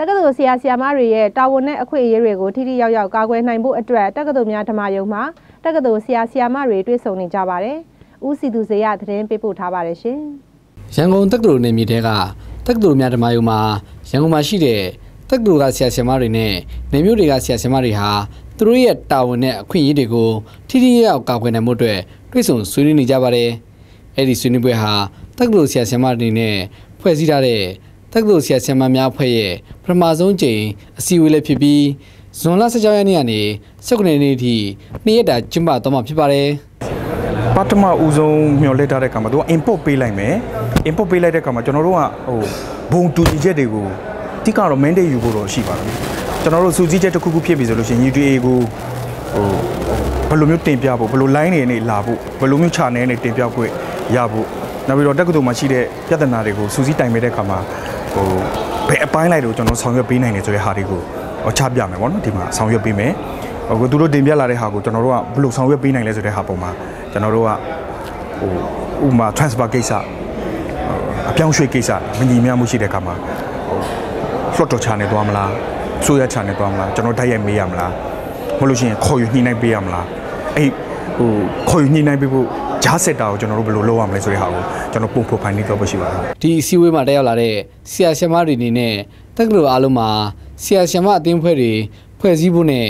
တက္ကသိုလ်ဆရာဆရာမတွေရဲ့တာဝန်နဲ့အခွင့်အရေးတွေကိုထိထိရောက်ရောက်ကာကွယ်နိုင်ဖို့အတွက်တက္ကသိုလ်များဓမ္မယုံမှာတက္ကသိုလ်ဆရာဆရာမတွေတွေ့ဆုံနေကြပါတယ်။ဦးစီသူဇေယသတင်းပေးပို့ထားပါတယ်ရှင်။ရန်ကုန်တက္ကသိုလ်နေမြေတဲကတက္ကသိုလ်များဓမ္မယုံမှာရန်ကုန်မှာရှိတဲ့တက္ကသိုလ်ကဆရာဆရာမတွေနဲ့နေမျိုးတွေကဆရာဆရာမတွေဟာသူတို့ရဲ့တာဝန်နဲ့အခွင့်အရေးတွေကိုထိထိရောက်ရောက်ကာကွယ်နိုင်မှုအတွက်တွေ့ဆုံဆွေးနွေးနေကြပါတယ်။အဲ့ဒီဆွေးနွေးပွဲဟာတက္ကသိုလ်ဆရာဆရာမတွေနဲ့ဖွဲ့စည်းထားတဲ့ တက္ကသိုလ်ဆရာဆရာမများအဖွဲ့ရဲ့ပထမဆုံးကြိမ်အစည်းအဝေးလည်းဖြစ်ပြီးဇွန်လ16ရက်နေ့ကနေ19ရက်နေ့အထိနေ့ရက်တာကျင်းပသွားမှာဖြစ်ပါတယ်။ပထမဦးဆုံးမျှော်လင့်ထားတဲ့ကံမှာသူက import ပေးလိုက်မယ် import ပေးလိုက်တဲ့ကံမှာကျွန်တော်တို့ကဟိုဘုံတူညီချက်တွေကိုအဓိကတော့ mandate ယူဖို့တော့ရှိပါပြီကျွန်တော်တို့စူးစီးချက်တစ်ခုခုဖြစ်ပြီဆိုလို့ရှိရင် UTA ကိုဟိုဘယ်လိုမျိုးတင်ပြဖို့ဘယ်လို line တွေနဲ့လာဖို့ဘယ်လိုမျိုး channel နဲ့တင်ပြခွင့်ရဖို့ နောက်ပြီးတော့တက္ကသိုလ်မှာရှိတဲ့ပြဿနာတွေကိုစူးစီးတိုင်မဲ့တဲ့ခါမှာဟိုဘယ်အပိုင်းလိုက်တွေကိုကျွန်တော်ဆောင်ရွက်ပေးနိုင်တယ်ဆိုတဲ့ဟာတွေကိုချပြမယ်ပေါ့နော်ဒီမှာဆောင်ရွက်ပေးမယ်ဟိုသူတို့တင်ပြလာတဲ့ဟာကိုကျွန်တော်တို့ကဘယ်လိုဆောင်ရွက်ပေးနိုင်လဲဆိုတဲ့ဟာပုံမှာကျွန်တော်တို့ကဟိုဥမာ transfer ကိစ္စအပြောင်းရွှေ့ကိစ္စမညီမျှမှုရှိတဲ့အခါမှာဟို float တော်ချာနေသွားမလားဆိုရချာနေသွားမလားကျွန်တော်တိုက်ရိုက်မေးရမလားမဟုတ်လို့ရှိရင်ခေါ်ယူညှိနှိုင်းပေးရမလားအဲ့ဟိုခေါ်ယူညှိနှိုင်းပေးဖို့ ဂျားစက်တာကိုကျွန်တော်တို့ဘယ်လိုလုပ်ရမလဲဆိုတဲ့ဟာကိုကျွန်တော်ပုံဖော်ဖိုင်နေတော့ရှိပါတယ်ဒီအစည်းအဝေးမှာတက်ရောက်လာတဲ့ဆရာဆရာမတွေအနေနဲ့တက္ကသိုလ်အားလုံးမှာဆရာဆရာမအသင်းဖွဲ့တွေဖွဲ့စည်းဖို့နဲ့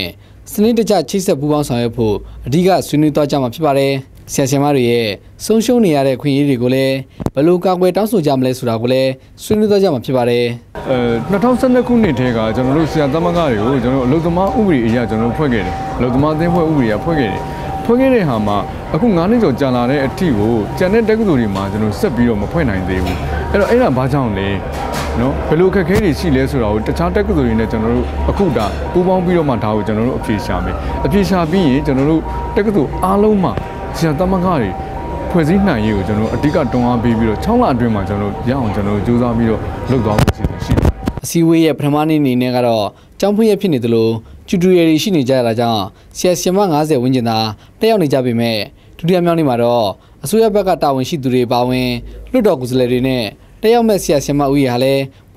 စနစ်တကျချိတ်ဆက်ပူးပေါင်းဆောင်ရွက်ဖို့အဓိကဆွေးနွေးသွားကြမှာဖြစ်ပါတယ်ဆရာဆရာမတွေရဲ့ဆုံးရှုံးနေရတဲ့ခွင့်ရည်တွေကိုလည်းဘယ်လိုကာကွယ်တောင်းဆိုကြမလဲဆိုတာကိုလည်းဆွေးနွေးသွားကြမှာဖြစ်ပါတယ်အဲ2012ခုနှစ်ထဲကကျွန်တော်တို့ဆရာသမဂ္ဂတွေကိုကျွန်တော်တို့အလုသမားဥပဒေအရကျွန်တော်တို့ဖွဲ့ခဲ့တယ်အလုသမားအသင်းဖွဲ့ဥပဒေအရဖွဲ့ခဲ့တယ် ဖွဲ့ခဲ့တဲ့ဟာမှာအခု9နှစ်ကျော်ကြာလာတဲ့အထိကိုကျန်တဲ့တက္ကသိုလ်တွေမှာကျွန်တော်ဆက်ပြီးတော့မဖွဲ့နိုင်သေးဘူးအဲ့တော့အဲ့ဒါဘာကြောင့်လဲနော်ဘယ်လိုခက်ခဲတွေရှိလဲဆိုတာကိုတခြားတက္ကသိုလ်တွေနဲ့ကျွန်တော်တို့အခုဒါပူးပေါင်းပြီးတော့မှဒါကိုကျွန်တော်တို့အပြေရှာမယ်အပြေရှာပြီးရင်ကျွန်တော်တို့တက္ကသိုလ်အားလုံးမှာဆရာသမဂ္ဂတွေဖွဲ့စည်းနိုင်ရေးကိုကျွန်တော်တို့အဓိကတွန်းအားပေးပြီးတော့6လအတွင်းမှာကျွန်တော်တို့ရအောင်ကျွန်တော်တို့စူးစမ်းပြီးတော့လုပ်သွားဖို့အစီအစဉ်ရှိပါတယ်အစည်းအဝေးရဲ့ပထမနေ့အနေနဲ့ကတော့ကျောင်းဖွင့်ရဖြစ်နေသလို ကျူတူရယ်တွေရှိနေကြတာကြောင့်ဆရာဆရာမ90ဝန်းကျင်သာတက်ရောက်နေကြပေမဲ့ဒုတိယမြောက်နေ့မှာတော့အစိုးရဘက်ကတာဝန်ရှိသူတွေပါဝင်လွှတ်တော်ကိုယ်စားလှယ်တွေနဲ့တက်ရောက်မဲ့ဆရာဆရာမဦးရေဟာလည်းပုံ